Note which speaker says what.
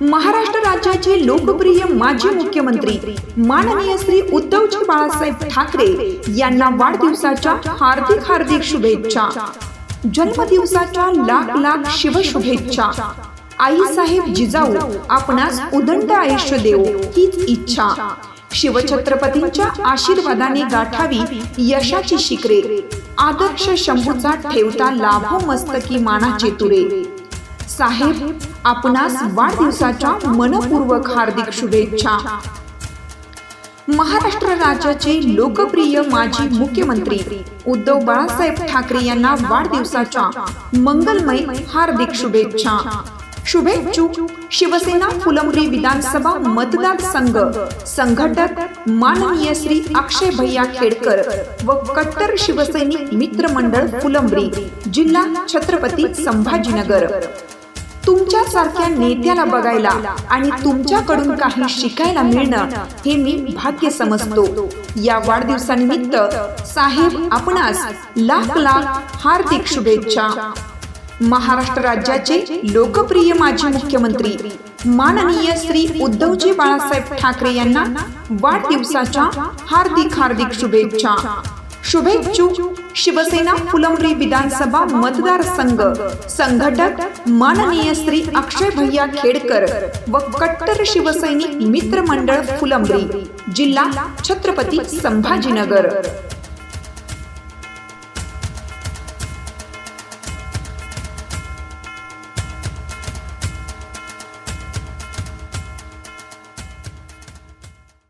Speaker 1: महाराष्ट्र राज्याचे लोकप्रिय माजी मुख्यमंत्री माननीय श्री उद्धवजी बाळासाहेब ठाकरे यांना वाढदिवसाच्या हार्दिक हार्दिक शुभेच्छा. जन्मदिवसाच्या लाख लाख शिवशुभेच्छा आईसाहेब जिजाऊ आपणास उदंड आयुष्य देव हीच इच्छा. शिवछत्रपतींच्या आशीर्वादाने गाठावी यशाची शिखरे. आदर्श शंभूचा ठेवता लाभो मस्तकी मानाचे तुरे साहेब आपणास वाढदिवसाच्या मनपूर्वक हार्दिक शुभेच्छा. महाराष्ट्र राज्याचे लोकप्रिय माजी मुख्यमंत्री उद्धव बाळासाहेब ठाकरे यांना वाढदिवसाच्या मंगलमय हार्दिक शुभेच्छा. शुभेच्छुक शिवसेना फुलंब्री विधानसभा मतदारसंघ संघटक माननीय श्री अक्षय भैया खेडकर व कट्टर शिवसैनिक मित्रमंडळ फुलंब्री. जिल्हा छत्रपती संभाजीनगर. तुमच्यासारख्या नेत्याला बघायला आणि तुमच्याकडून काही शिकायला मिळणं हे मी भाग्य समजतो. या वाढदिवसानिमित्त साहेब आपणास लाख लाख हार्दिक शुभेच्छा. महाराष्ट्र राज्याचे लोकप्रिय माजी मुख्यमंत्री माननीय श्री उद्धवजी बाळासाहेब ठाकरे यांना वाढदिवसाच्या हार्दिक हार्दिक शुभेच्छा. शुभेच्छू शिवसेना फुलंब्री विधानसभा मतदारसंघ. संघटक माननीय श्री अक्षय भैया खेडकर व कट्टर शिवसैनिक मित्रमंडळ फुलंब्री जिल्हा छत्रपती संभाजीनगर.